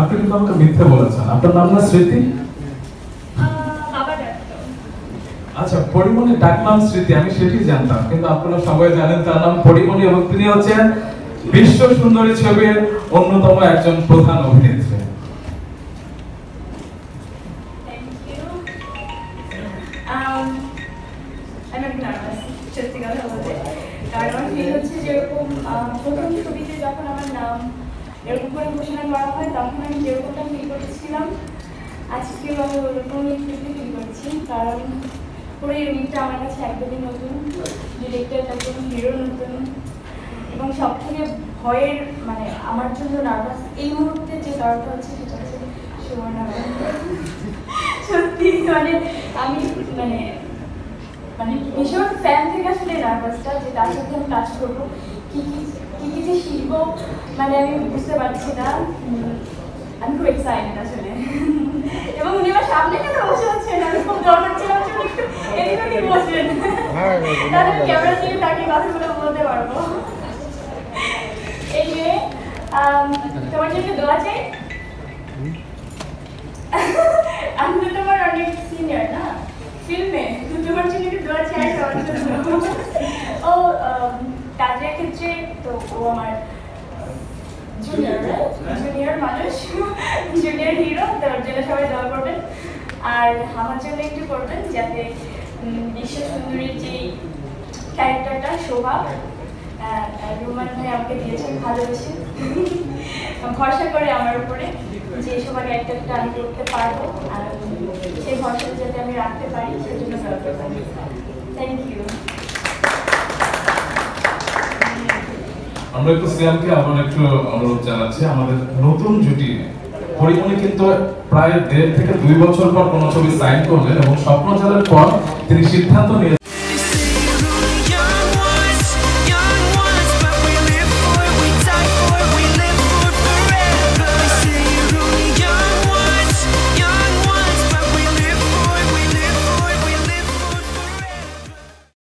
আপনি কিন্তু আমাকে মিথ্যে বলেছেন। আপনার নাম না স্মৃতি? আচ্ছা পরিমণির ডাক নাম স্মৃতি আমি সেটি জানতাম। কিন্তু আপনারা সবাই জানেন তার নাম পরিমণি এবং তিনি হচ্ছেন বিশ্ব সুন্দরী ছবির অন্যতম একজন প্রধান অভিনেত্রী। ইউ Um, কারণ হচ্ছে যেরকম প্রথম ছবিতে যখন আমার নাম এরকম করে ঘোষণা করা হয়, তখন আমি যেরকমটা ফিল করেছিলাম আজকেও আমি ওরকমই একটু ফিল করছি। কারণ পুরো ইউনিটটা আমার কাছে একদমই নতুন ডিরেক্টর নতুন হিরো নতুন। এবং সব থেকে ভয়ের মানে আমার জন্য নার্ভাস এই মুহূর্তে যে দরকার হচ্ছে সেটা হচ্ছে সুবর্ণা সত্যি মানে আমি মানে মানে ভীষণ ফ্যান থেকে আসলে নার্ভাসটা যে তার সাথে আমি কাজ করব। কি কি কি কি যে শিখব মানে আমি বুঝতে পারছি না। আমি খুব এক্সাইটেড আসলে। এবং উনি আমার সামনে কেন বসে আছেন? আমি খুব দরকার ছিলাম একটু এদিক ওদিক বসবেন তাহলে ক্যামেরা থেকে তাকে কথাগুলো বলতে পারব। এই যে আম, তোমার জন্য দোয়া চাই। আমি তো তোমার অনেক সিনিয়র না? ফিল্মে দুটো একটু দোয়া চাই সবার জন্য ও কাজের ক্ষেত্রে তো ও আমার জুনিয়র জুনিয়র মানুষ জুনিয়র হিরো তো ওর জন্য সবাই দোয়া করবেন। আর আমার জন্য একটু করবেন যাতে বিশ্ব সুন্দরীর যে ক্যারেক্টারটা শোভা রুমান ভাই আমাকে দিয়েছেন ভালোবেসে। ভরসা করে আমার উপরে যে ক্যারেক্টারটা আমি করতে পারব, আর সেই ভরসাটা যাতে আমি রাখতে পারি সেজন্য থ্যাংক ইউ আমরা একটু সিয়ামকে আবার একটু অনুরোধ জানাচ্ছি, আমাদের নতুন জুটি পরিমণি কিন্তু প্রায় দেড় থেকে দুই বছর পর কোনো ছবি সাইন করলেন এবং স্বপ্ন পর তিনি সিদ্ধান্ত নিয়ে